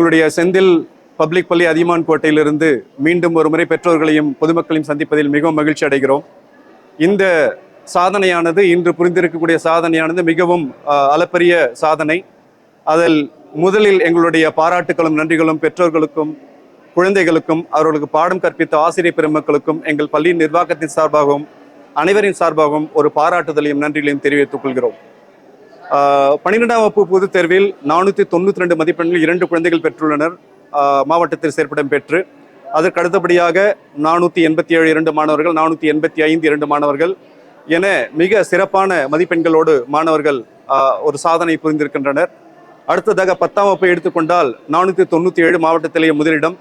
உங்களுடைய செந்தில் பப்ளிக் பள்ளி அதியமான் கோட்டையிலிருந்து மீண்டும் ஒரு முறை பெற்றோர்களையும் பொதுமக்களையும் சந்திப்பதில் மிகவும் மகிழ்ச்சி அடைகிறோம். இந்த சாதனையானது இன்று புரிந்திருக்கக்கூடிய சாதனையானது மிகவும் அளப்பரிய சாதனை. அதில் முதலில் எங்களுடைய பாராட்டுகளும் நன்றிகளும் பெற்றோர்களுக்கும் குழந்தைகளுக்கும் அவர்களுக்கு பாடம் கற்பித்த ஆசிரியர் பெருமக்களுக்கும் எங்கள் பள்ளியின் நிர்வாகத்தின் சார்பாகவும் அனைவரின் சார்பாகவும் ஒரு பாராட்டுதலையும் நன்றிகளையும் தெரிவித்துக் கொள்கிறோம். பன்னிரெண்டாம் வகுப்பு பொதுத் தேர்வில் நானூற்றி தொண்ணூற்றி ரெண்டு மதிப்பெண்கள் இரண்டு குழந்தைகள் பெற்றுள்ளனர். மாவட்டத்தில் சேர்ப்பிடம் பெற்று அதற்கு அடுத்தபடியாக நானூற்றி எண்பத்தி ஏழு இரண்டு மாணவர்கள் நானூற்றி எண்பத்தி ஐந்து இரண்டு மாணவர்கள் என மிக சிறப்பான மதிப்பெண்களோடு மாணவர்கள் ஒரு சாதனை புரிந்திருக்கின்றனர். அடுத்ததாக பத்தாம் வகுப்பை எடுத்துக்கொண்டால் நானூற்றி தொண்ணூற்றி ஏழு மாவட்டத்திலேயே முதலிடம்.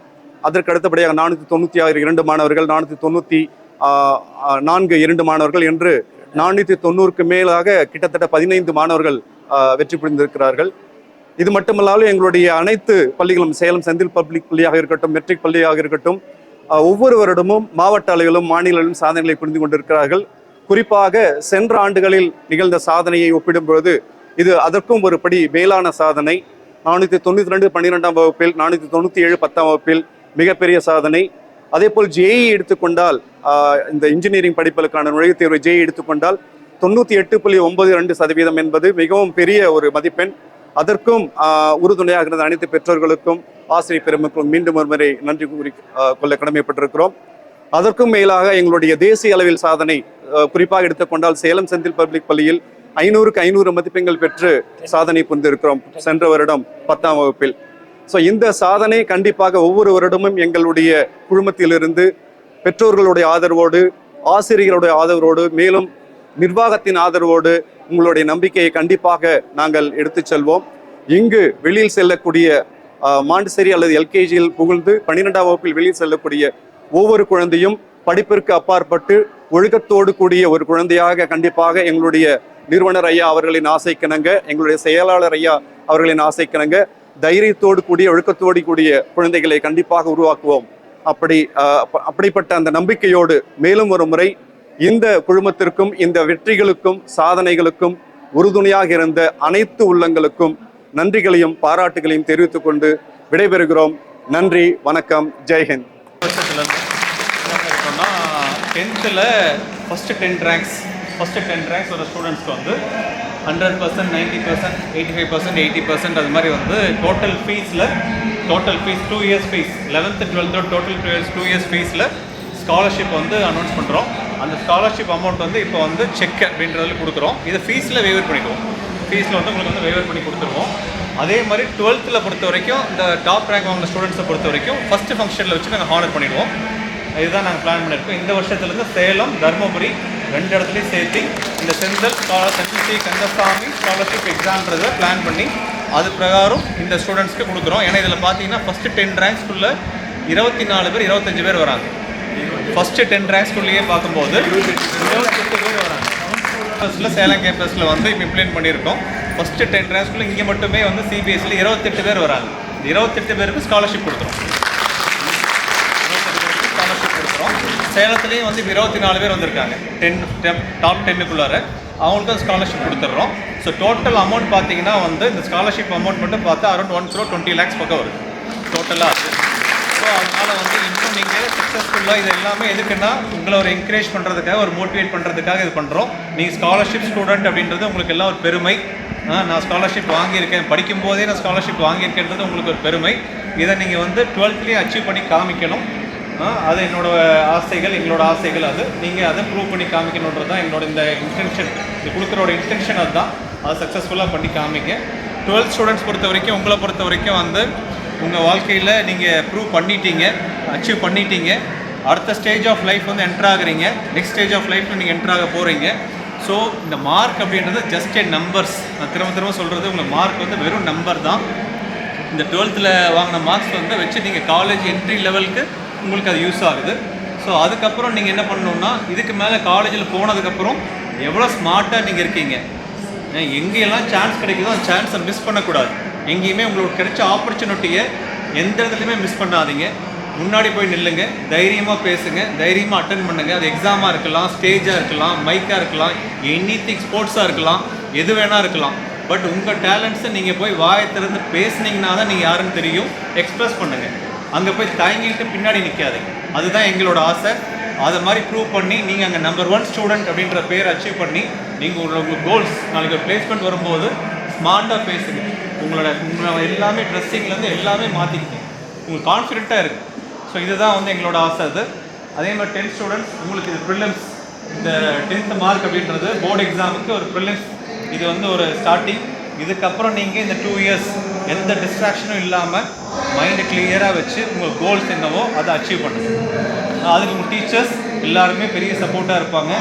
அதற்கு அடுத்தபடியாக நானூற்றி தொண்ணூற்றி ஆறு இரண்டு மாணவர்கள் நானூற்றி தொண்ணூற்றி நான்கு இரண்டு மாணவர்கள் என்று நானூற்றி தொண்ணூறுக்கு மேலாக கிட்டத்தட்ட பதினைந்து மாணவர்கள் வெற்றி புரிந்திருக்கிறார்கள். இது மட்டுமல்லாமல் எங்களுடைய அனைத்து பள்ளிகளும் சேலம் செந்தில் பப்ளிக் பள்ளியாக இருக்கட்டும் மெட்ரிக் பள்ளியாக இருக்கட்டும் ஒவ்வொரு வருடமும் மாவட்ட அளவிலும் மாநிலங்களிலும் சாதனைகளை புரிந்து கொண்டிருக்கிறார்கள். குறிப்பாக சென்ற ஆண்டுகளில் நிகழ்ந்த சாதனையை ஒப்பிடும்பொழுது இது அதற்கும் ஒரு படி மேலான சாதனை. நானூற்றி தொண்ணூற்றி ரெண்டு பன்னிரெண்டாம் வகுப்பில் நானூற்றி தொண்ணூற்றி ஏழு பத்தாம் வகுப்பில் மிகப்பெரிய சாதனை. அதே போல் ஜேஇ எடுத்துக்கொண்டால் இந்த இன்ஜினியரிங் படிப்புகளுக்கான நுழைவுத் தேர்வு ஜேஇ எடுத்துக்கொண்டால் தொண்ணூற்றி எட்டு புள்ளி ஒன்பது ரெண்டு சதவீதம் என்பது மிகவும் பெரிய ஒரு மதிப்பெண். அதற்கும் உறுதுணையாக இருந்த அனைத்து பெற்றோர்களுக்கும் ஆசிரியர் பெருமக்களும் மீண்டும் ஒரு முறை நன்றி கூறி கொள்ள கடமைப்பட்டிருக்கிறோம். அதற்கும் மேலாக எங்களுடைய தேசிய அளவில் சாதனை குறிப்பாக எடுத்துக்கொண்டால் சேலம் செந்தில் பப்ளிக் பள்ளியில் ஐநூறுக்கு ஐநூறு மதிப்பெண்கள் பெற்று சாதனை புரிந்திருக்கிறோம் சென்ற வருடம் பத்தாம் வகுப்பில். ஸோ இந்த சாதனை கண்டிப்பாக ஒவ்வொரு வருடமும் எங்களுடைய குழுமத்திலிருந்து பெற்றோர்களுடைய ஆதரவோடு ஆசிரியர்களுடைய ஆதரவோடு மேலும் நிர்வாகத்தின் ஆதரவோடு உங்களுடைய நம்பிக்கையை கண்டிப்பாக நாங்கள் எடுத்துச் செல்வோம். இங்கு வெளியில் செல்லக்கூடிய மாண்டசேரி அல்லது எல்கேஜியில் புகழ்ந்து பன்னிரெண்டாம் வகுப்பில் வெளியில் செல்லக்கூடிய ஒவ்வொரு குழந்தையும் படிப்பிற்கு அப்பாற்பட்டு ஒழுக்கத்தோடு கூடிய ஒரு குழந்தையாக கண்டிப்பாக எங்களுடைய நிறுவனர் ஐயா அவர்களின் ஆசைக்கிணங்க எங்களுடைய செயலாளர் ஐயா அவர்களின் ஆசைக்கிணங்க தைரியத்தோடு கூடிய ஒழுக்கத்தோடு கூடிய குழந்தைகளை கண்டிப்பாக உருவாக்குவோம். அப்படி அப்படிப்பட்ட அந்த நம்பிக்கையோடு மேலும் ஒரு முறை இந்த குழுமத்திற்கும் இந்த வெற்றிகளுக்கும் சாதனைகளுக்கும் உறுதுணையாக இருந்த அனைத்து உள்ளங்களுக்கும் நன்றிகளையும் பாராட்டுகளையும் தெரிவித்துக் கொண்டு விடைபெறுகிறோம். நன்றி வணக்கம் ஜெய்ஹிந்த் என்ன டென்த்தில் first ten ranks first ten ranks ஒரு ஸ்டூடெண்ட்ஸ்க்கு வந்து hundred percent ninety percent eighty five percent eighty percent அது மாதிரி வந்து total ஃபீஸில் total fees two years fees eleventh டுவெல்த்தோட total two years two years ஃபீஸில் scholarship வந்து அனௌன்ஸ் பண்ணுறோம் அந்த ஸ்காலர்ஷிப் அமௌண்ட் வந்து இப்போ வந்து செக் அப்படின்றதுல கொடுக்குறோம். இதை ஃபீஸில் வேவர் பண்ணிடுவோம். ஃபீஸில் வந்து உங்களுக்கு வந்து வேவர் பண்ணி கொடுத்துருவோம். அதே மாதிரி டுவெல்த்தில் பொறுத்த வரைக்கும் இந்த டாப் ரேங்க் வாங்கின ஸ்டூடெண்ட்ஸை பொறுத்த வரைக்கும் ஃபஸ்ட்டு ஃபங்க்ஷனில் வச்சு நாங்கள் ஹானர் பண்ணிடுவோம். இதுதான் நாங்கள் பிளான் பண்ணியிருக்கோம் இந்த வருஷத்துலேருந்து சேலம் தருமபுரி ரெண்டு இடத்துலையும் சேர்த்து இந்த செந்தல் ஸ்காலர் செந்தில் கந்தசாமி ஸ்காலர்ஷிப் எக்ஸாம்ன்றதை பிளான் பண்ணி அது பிரகாரம் இந்த ஸ்டூடெண்ட்ஸ்க்கு கொடுக்குறோம். ஏன்னா இதில் பார்த்தீங்கன்னா ஃபஸ்ட்டு டென் ரேங்க்ஸ்க்குள்ளே இருபத்தி நாலு பேர் இருபத்தஞ்சு பேர் வராங்க. ஃபஸ்ட்டு டென் ரேங்க்ஸ்குள்ளேயே பார்க்கும்போது இருபத்தெட்டு பேர் வராங்க. கேம்பஸில் சேலம் கேம்பஸில் வந்து இப்போ இம்ப்ளிமெண்ட் பண்ணியிருக்கோம். ஃபஸ்ட்டு டென் ரேங்க்ஸ்குள்ளே இங்கே மட்டுமே வந்து சிபிஎஸ்சியில் இருபத்தெட்டு பேர் வராங்க. இருபத்தெட்டு பேருக்கு ஸ்காலர்ஷிப் கொடுத்துரும் ஸ்காலர்ஷிப் கொடுக்குறோம் சேலத்துலேயும் வந்து இப்போ இருபத்தி நாலு பேர் வந்திருக்காங்க. டென் டாப் டென்னுக்குள்ளார அவங்களுக்கும் ஸ்காலர்ஷிப் கொடுத்துட்றோம். ஸோ டோட்டல் அமௌண்ட் பார்த்தீங்கன்னா வந்து இந்த ஸ்காலர்ஷிப் அமௌண்ட் மட்டும் பார்த்தா around one crore twenty lakhs பக்கம் வருது. டோட்டலாக இருக்குது ஸோ அதனால் வந்து இன்னும் நீங்கள் சக்ஸஸ்ஃபுல்லாக இது எல்லாமே எதுக்குன்னா உங்களை ஒரு என்கரேஜ் பண்ணுறதுக்காக ஒரு மோட்டிவேட் பண்ணுறதுக்காக இது பண்ணுறோம் நீங்கள் ஸ்காலர்ஷிப் ஸ்டூடெண்ட் அப்படின்றது உங்களுக்கு எல்லாம் ஒரு பெருமை. நான் ஸ்காலர்ஷிப் வாங்கியிருக்கேன். படிக்கும்போதே நான் ஸ்காலர்ஷிப் வாங்கியிருக்கேன்றது உங்களுக்கு ஒரு பெருமை. இதை நீங்கள் வந்து டுவெல்த்லேயே அச்சீவ் பண்ணி காமிக்கணும். அது என்னோட ஆசைகள் எங்களோட ஆசைகள் அது. நீங்கள் அதை ப்ரூவ் பண்ணி காமிக்கணுன்றது தான் என்னோட இந்த இன்டென்ஷன் இது கொடுக்குறோட இன்டென்ஷன் அதுதான். அதை சக்ஸஸ்ஃபுல்லாக பண்ணி காமிக்க டுவெல்த் ஸ்டூடெண்ட்ஸ் பொறுத்த வரைக்கும் உங்களை பொறுத்த வரைக்கும் வந்து உங்கள் வாழ்க்கையில் நீங்கள் ப்ரூவ் பண்ணிட்டீங்க அச்சீவ் பண்ணிட்டீங்க. அடுத்த ஸ்டேஜ் ஆஃப் லைஃப் வந்து என்டர் ஆகுறீங்க. நெக்ஸ்ட் ஸ்டேஜ் ஆஃப் லைஃப்பில் நீங்கள் என்டர் ஆக போகிறீங்க ஸோ இந்த மார்க் அப்படின்றது ஜஸ்ட் ஏ நம்பர்ஸ் நான் திரும்ப திரும்ப சொல்கிறது உங்கள் மார்க் வந்து வெறும் நம்பர் தான். இந்த டுவெல்த்தில் வாங்கின மார்க்ஸ் வந்து வச்சு நீங்கள் காலேஜ் என்ட்ரி லெவலுக்கு உங்களுக்கு அது யூஸ் ஆகுது ஸோ அதுக்கப்புறம் நீங்கள் என்ன பண்ணணும்னா இதுக்கு மேலே காலேஜில் போனதுக்கப்புறம் எவ்வளோ ஸ்மார்ட்டாக நீங்கள் இருக்கீங்க. எங்கேயெல்லாம் சான்ஸ் கிடைக்குதோ அந்த சான்ஸை மிஸ் பண்ணக்கூடாது. எங்கேயுமே உங்களுக்கு கிடைச்ச ஆப்பர்ச்சுனிட்டியை எந்த இடத்துலையுமே மிஸ் பண்ணாதீங்க. முன்னாடி போய் நில்லுங்க தைரியமாக பேசுங்க தைரியமாக அட்டன் பண்ணுங்கள் அது எக்ஸாமாக இருக்கலாம் ஸ்டேஜாக இருக்கலாம் மைக்காக இருக்கலாம் எனி திங் ஸ்போர்ட்ஸாக இருக்கலாம் எது வேணால் இருக்கலாம். பட் உங்கள் டேலண்ட்ஸை நீங்கள் போய் வாயை திறந்து பேசுனீங்கன்னா தான் நீங்கள் யாருன்னு தெரியும். எக்ஸ்ப்ரெஸ் பண்ணுங்கள் அங்கே போய் தயங்கிட்டு பின்னாடி நிற்காதீங்க அதுதான் எங்களோட ஆசை. அதை மாதிரி ப்ரூவ் பண்ணி நீங்கள் அங்கே நம்பர் ஒன் ஸ்டூடெண்ட் அப்படின்ற பேர் அச்சீவ் பண்ணி நீங்கள் உங்களோட கோல்ஸ் நாளைக்கு பிளேஸ்மெண்ட் வரும்போது ஸ்மார்ட்டாக பேசுங்க. உங்களோட உங்களோட எல்லாமே ட்ரெஸ்ஸிங்லேருந்து எல்லாமே மாற்றிக்கிங்க உங்களுக்கு கான்ஃபிடென்ட்டாக இருக்குது ஸோ இதுதான் வந்து எங்களோட ஆசை அது. அதே மாதிரி டென்த் ஸ்டூடெண்ட்ஸ் உங்களுக்கு இது ப்ரிலிம்ஸ் இந்த டென்த்து மார்க் அப்படின்றது போர்டு எக்ஸாமுக்கு ஒரு ப்ரிலிம்ஸ் இது வந்து ஒரு ஸ்டார்டிங் இதுக்கப்புறம் நீங்கள் இந்த டூ இயர்ஸ் எந்த டிஸ்ட்ராக்ஷனும் இல்லாமல் மைண்டை கிளியராக வச்சு உங்கள் கோல்ஸ் என்னவோ அதை அச்சீவ் பண்ணுங்கள் அதுக்கு உங்கள் டீச்சர்ஸ் எல்லாருமே பெரிய சப்போர்ட்டாக இருப்பாங்க.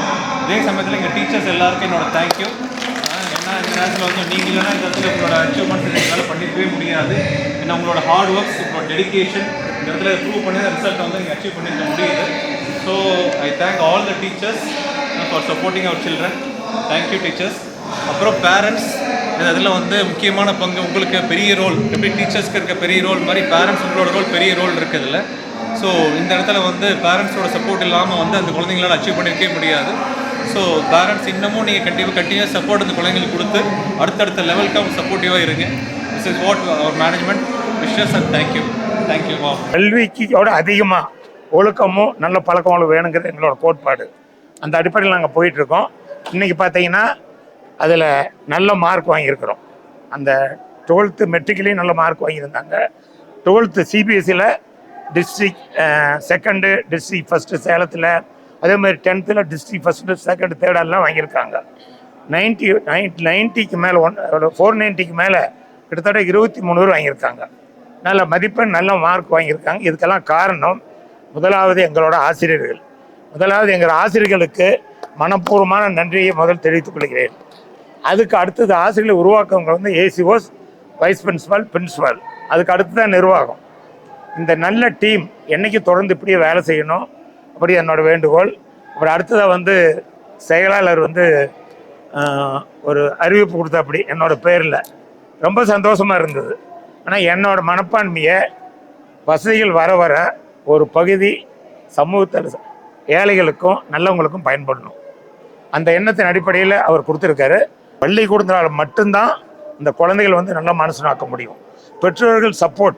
அதே சமயத்தில் எங்கள் டீச்சர்ஸ் எல்லாருக்கும் என்னோட தேங்க்யூ ஏன்னா இந்த நேரத்தில் வந்து நீங்கள் இல்லைனா இந்த இடத்துல உங்களோட அச்சீவ்மெண்ட்ஸ் எங்களால் பண்ணிக்கவே முடியாது. ஏன்னா உங்களோட ஹார்ட் ஒர்க்ஸ் உங்களோட டெடிகேஷன் இந்த இடத்துல ப்ரூவ் பண்ணி ரிசல்ட்டை வந்து நீங்கள் அச்சீவ் பண்ணிக்க முடியுது. So I thank all the teachers for supporting our children thank you teachers அப்புறம் பேரண்ட்ஸ் அதில் வந்து முக்கியமான பங்கு உங்களுக்கு பெரிய ரோல் எப்படி டீச்சர்ஸ்க்கு இருக்க பெரிய ரோல் மாதிரி பேரண்ட்ஸ் உங்களோட ரோல் பெரிய ரோல் இருக்குதுல்ல ஸோ இந்த இடத்துல வந்து பேரண்ட்ஸோட சப்போர்ட் இல்லாமல் வந்து அந்த குழந்தைங்களால் அச்சீவ் பண்ணியிருக்கவே முடியாது. ஸோ பேரண்ட்ஸ் இன்னமும் நீங்கள் கண்டிப்பாக கண்டினியூஸ் சப்போர்ட் அந்த குழந்தைங்களுக்கு கொடுத்து அடுத்தடுத்த லெவலுக்கு அவங்க சப்போர்ட்டிவாக இருங்க. This is what our management wishes and thank you thank you வா கல்விக்கோட அதிகமாக ஒழுக்கமும் நல்ல பழக்கங்களும் வேணுங்கிறது எங்களோட கோட்பாடு. அந்த அடிப்படையில் நாங்கள் போயிட்டுருக்கோம் இன்றைக்கி பார்த்தீங்கன்னா அதில் நல்ல மார்க் வாங்கியிருக்கிறோம். அந்த டுவெல்த்து மெட்ரிக்லேயும் நல்ல மார்க் வாங்கியிருந்தாங்க. டுவெல்த்து சிபிஎஸ்சியில் டிஸ்ட்ரிக் செகண்டு டிஸ்ட்ரிக் ஃபஸ்ட்டு சேலத்தில் அதே மாதிரி டென்த்தில் டிஸ்ட்ரிக் ஃபஸ்ட்டு செகண்ட் தேர்டெல்லாம் வாங்கியிருக்காங்க. நைன்ட்டி நைன் நைன்ட்டிக்கு மேலே ஒன் ஃபோர் நைன்ட்டிக்கு மேலே கிட்டத்தட்ட இருபத்தி மூணு பேர் வாங்கியிருக்காங்க. நல்ல மதிப்பெண் நல்ல மார்க் வாங்கியிருக்காங்க. இதுக்கெல்லாம் காரணம் முதலாவது எங்களோட ஆசிரியர்கள். முதலாவது எங்கள் ஆசிரியர்களுக்கு மனப்பூர்வமான நன்றியை முதல் தெரிவித்துக் கொள்கிறேன். அதுக்கு அடுத்தது ஆசிரியர்களை உருவாக்கவங்க வந்து ஏசிஓஸ் வைஸ் பிரின்சிபால் பிரின்சிபால் அதுக்கு அடுத்து தான் நிர்வாகம். இந்த நல்ல டீம் என்னைக்கு தொடர்ந்து இப்படியே வேலை செய்யணும் அப்படி என்னோட வேண்டுகோள். அப்புறம் அடுத்ததாக வந்து செயலாளர் வந்து ஒரு அறிவிப்பு கொடுத்தாப்படி என்னோட பேரில். ரொம்ப சந்தோஷமாக இருந்தது. ஆனால் என்னோட மனப்பான்மையை வசதிகள் வர வர ஒரு பகுதி சமூகத்தில் ஏழைகளுக்கும் நல்லவங்களுக்கும் பயன்படணும். அந்த எண்ணத்தின் அடிப்படையில் அவர் கொடுத்துருக்காரு. பள்ளிக்கூடத்தினால மட்டும்தான் இந்த குழந்தைகள் வந்து நல்ல மனசனாக்க முடியும். பெற்றோர்கள் சப்போர்ட்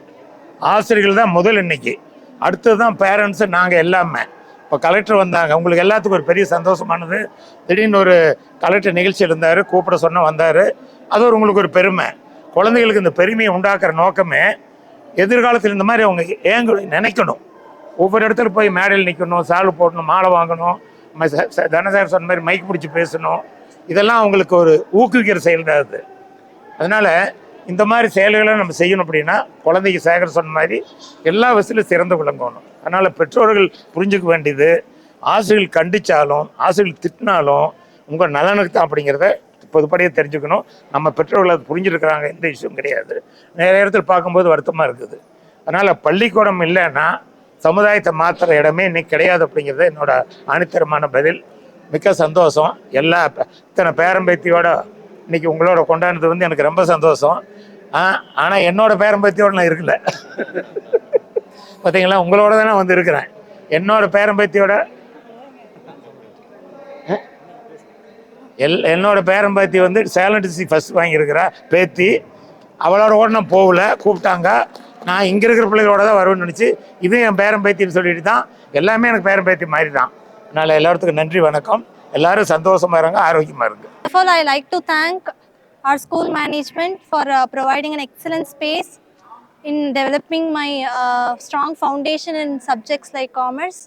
ஆசிரியர்கள் தான் முதல் இன்னைக்கு அடுத்தது தான் பேரண்ட்ஸு நாங்கள் எல்லாமே. இப்போ கலெக்டர் வந்தாங்க. உங்களுக்கு எல்லாத்துக்கும் ஒரு பெரிய சந்தோஷமானது. திடீர்னு ஒரு கலெக்டர் நிகழ்ச்சி இருந்தார் கூப்பிட சொன்ன வந்தார். அது ஒரு உங்களுக்கு ஒரு பெருமை. குழந்தைகளுக்கு இந்த பெருமையை உண்டாக்குற நோக்கமே எதிர்காலத்தில் இந்த மாதிரி அவங்க ஏங்க நினைக்கணும். ஒவ்வொரு இடத்துல போய் மேடையில் நிற்கணும் சால் போடணும் மாலை வாங்கணும் ம- தனசார் சொன்ன மாதிரி மைக் பிடிச்சி பேசணும். இதெல்லாம் அவங்களுக்கு ஒரு ஊக்குவிக்கிற செயல் தான் அது. அதனால் இந்த மாதிரி செயல்களை நம்ம செய்யணும் அப்படின்னா குழந்தைக்கு சேகர் சொன்ன மாதிரி எல்லா வசதியிலும் சிறந்து விளங்கணும். அதனால் பெற்றோர்கள் புரிஞ்சுக்க வேண்டியது ஆசிரியர்கள் கண்டிச்சாலும் ஆசிரியர்கள் திட்டினாலும் உங்கள் நலனுக்கு தான் அப்படிங்கிறத பொதுப்படியாக தெரிஞ்சுக்கணும். நம்ம பெற்றோர்கள் அது புரிஞ்சிருக்கிறாங்க எந்த விஷயம் கிடையாது. நிறைய இடத்துல பார்க்கும்போது வருத்தமாக இருக்குது. அதனால் பள்ளிக்கூடம் இல்லைன்னா சமுதாயத்தை மாற்றுற இடமே இன்னைக்கு கிடையாது அப்படிங்கிறது என்னோட ஆணித்தரமான பதில். மிக்க சந்தோஷம். எல்லா இத்தனை பேரம்பேத்தியோட இன்னைக்கு உங்களோட கொண்டாடுறது வந்து எனக்கு ரொம்ப சந்தோஷம். ஆ ஆனால் என்னோட பேரம்பேத்தியோட நான் இருக்கல. பார்த்தீங்களா உங்களோட தானே வந்து இருக்கிறேன். என்னோட பேரம்பேத்தியோட எல் என்னோட பேரம்பேத்தி வந்து சேலம் டிஸ்ட்ரிக் ஃபஸ்ட் வாங்கியிருக்கிறா பேத்தி. அவளோட கூட நான் போகல கூப்பிட்டாங்க. நான் இங்கே இருக்கிற பிள்ளைகளோட தான் வருவேன்னு நினச்சி இது என் பேரம்பேத்தின்னு சொல்லிட்டு தான் எல்லாமே எனக்கு பேரம்பேத்தி மாதிரி தான் அதனால் எல்லாத்துக்கும் நன்றி வணக்கம் எல்லாரும் சந்தோஷமா இருங்க ஆரோக்கியமாக இருங்க First of all, I like to thank our school management for uh, providing an excellent space in developing my uh, strong foundation in subjects like commerce.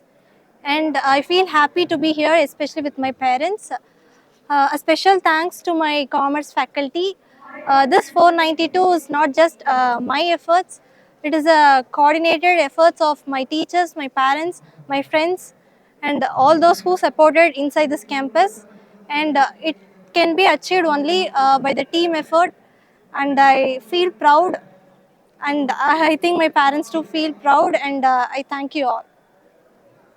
And I feel happy to be here, especially with my parents. Uh, a special thanks to my commerce faculty. Uh, this 492 is not just uh, my efforts, it is a coordinated efforts of my teachers, my parents, my friends, and all those who supported inside this campus. And uh, it can be achieved only uh, by the team effort. And I feel proud, and I think my parents too feel proud, and uh, I thank you all.